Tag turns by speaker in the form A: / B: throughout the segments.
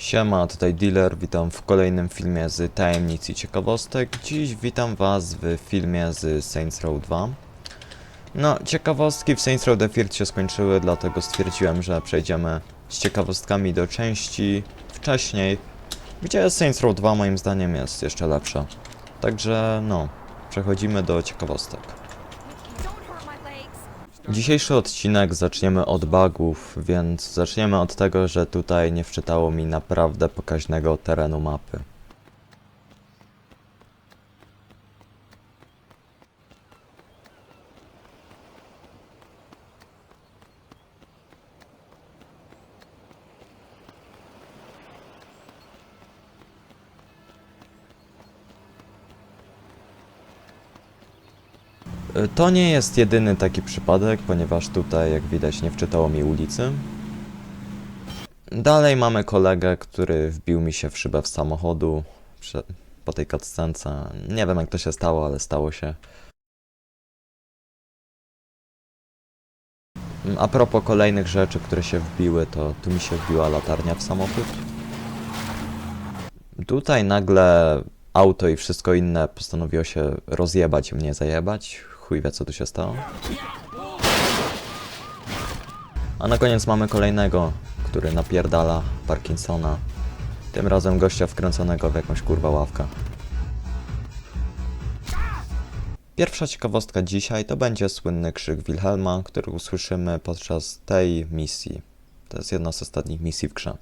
A: Siema, tutaj dealer, witam w kolejnym filmie z tajemnic i ciekawostek. Dziś witam was w filmie z Saints Row 2. No, ciekawostki w Saints Row The First się skończyły, dlatego stwierdziłem, że przejdziemy z ciekawostkami do części wcześniej, gdzie Saints Row 2 moim zdaniem jest jeszcze lepsza. Także no, przechodzimy do ciekawostek. Dzisiejszy odcinek zaczniemy od bugów, więc zaczniemy od tego, że tutaj nie wczytało mi naprawdę pokaźnego terenu mapy. To nie jest jedyny taki przypadek, ponieważ tutaj, jak widać, nie wczytało mi ulicy. Dalej mamy kolegę, który wbił mi się w szybę w samochodu prze- po tej cutscence. Nie wiem, jak to się stało, ale stało się. Mm, A propos kolejnych rzeczy, które się wbiły, to tu mi się wbiła latarnia w samochód. Tutaj nagle auto i wszystko inne postanowiło się rozjebać i mnie zajebać. Chuj wie co tu się stało. A na koniec mamy kolejnego, który napierdala Parkinsona. Tym razem gościa wkręconego w jakąś kurwa ławkę. Pierwsza ciekawostka dzisiaj to będzie słynny krzyk Wilhelma, który usłyszymy podczas tej misji. To jest jedna z ostatnich misji w grze.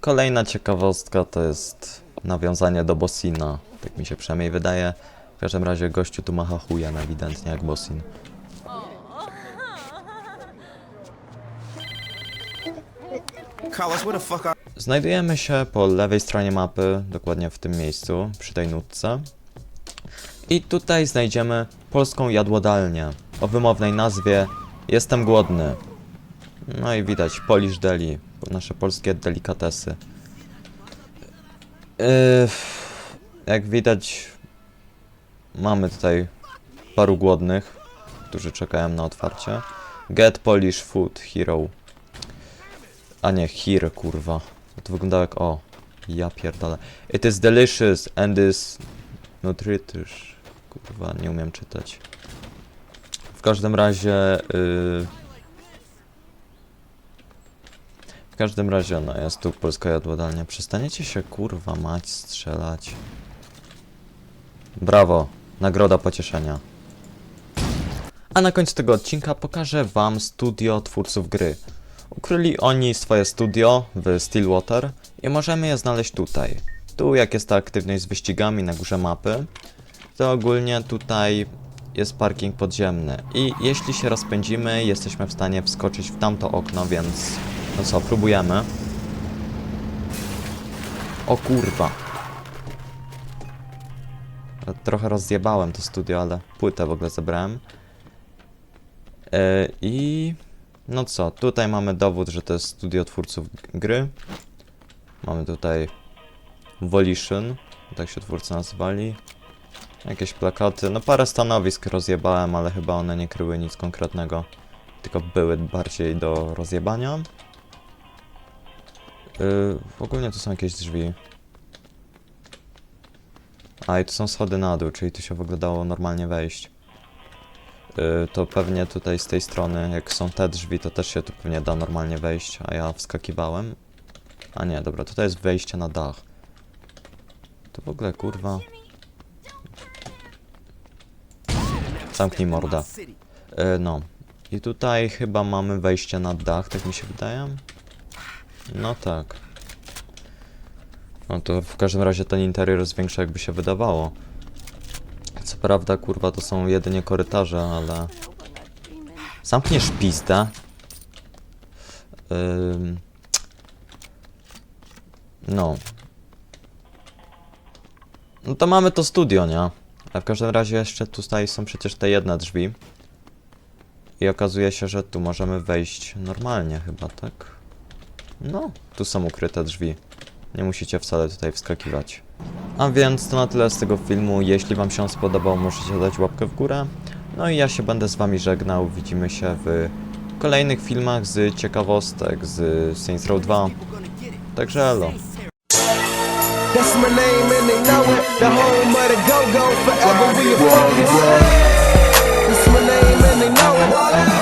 A: Kolejna ciekawostka to jest nawiązanie do Bossina. Tak mi się przynajmniej wydaje. W każdym razie gościu tu macha chujem ewidentnie jak Bossin. Znajdujemy się po lewej stronie mapy, dokładnie w tym miejscu, przy tej nutce. I tutaj znajdziemy polską jadłodalnię o wymownej nazwie Jestem głodny. No i widać Polish Deli, nasze polskie delikatesy. Yy, jak widać, mamy tutaj paru głodnych, którzy czekają na otwarcie. Get Polish Food Hero. A nie, here, kurwa. To wyglądało jak o. Ja pierdolę. It is delicious and is nutritious. Kurwa, nie umiem czytać. W każdym razie. Yy... W każdym razie, no jest tu polska jadłodalnia. Przestaniecie się kurwa mać strzelać. Brawo, nagroda pocieszenia. A na końcu tego odcinka pokażę wam studio twórców gry. Ukryli oni swoje studio w Stillwater i możemy je znaleźć tutaj. Tu jak jest ta aktywność z wyścigami na górze mapy, to ogólnie tutaj jest parking podziemny i jeśli się rozpędzimy, jesteśmy w stanie wskoczyć w tamto okno, więc no co, próbujemy. O kurwa. Trochę rozjebałem to studio, ale płytę w ogóle zebrałem. Yy, I no co, tutaj mamy dowód, że to jest studio twórców gry. Mamy tutaj Volition, tak się twórcy nazywali. Jakieś plakaty, no parę stanowisk rozjebałem, ale chyba one nie kryły nic konkretnego. Tylko były bardziej do rozjebania. Yy, ogólnie tu są jakieś drzwi. A i tu są schody na dół, czyli tu się w ogóle dało normalnie wejść. Y, to pewnie tutaj z tej strony, jak są te drzwi, to też się tu pewnie da normalnie wejść, a ja wskakiwałem. A nie, dobra, tutaj jest wejście na dach. To w ogóle kurwa. Zamknij morda.
B: city?
A: Y, no. I tutaj chyba mamy wejście na dach, tak mi się wydaje. No tak. No to w każdym razie ten interior jest większy jakby się wydawało. Co prawda, kurwa, to są jedynie korytarze, ale... Zamkniesz pizdę. Ym... No. No to mamy to studio, nie? A w każdym razie jeszcze tutaj są przecież te jedne drzwi. I okazuje się, że tu możemy wejść normalnie chyba, tak? No, tu są ukryte drzwi. Nie musicie wcale tutaj wskakiwać. A więc to na tyle z tego filmu. Jeśli wam się on spodobał, możecie dać łapkę w górę. No i ja się będę z wami żegnał. Widzimy się w kolejnych filmach z ciekawostek z Saints Row 2. Także elo.
C: That's my name and they know it. The home of the go-go, forever we a focus. That's my name and they know it.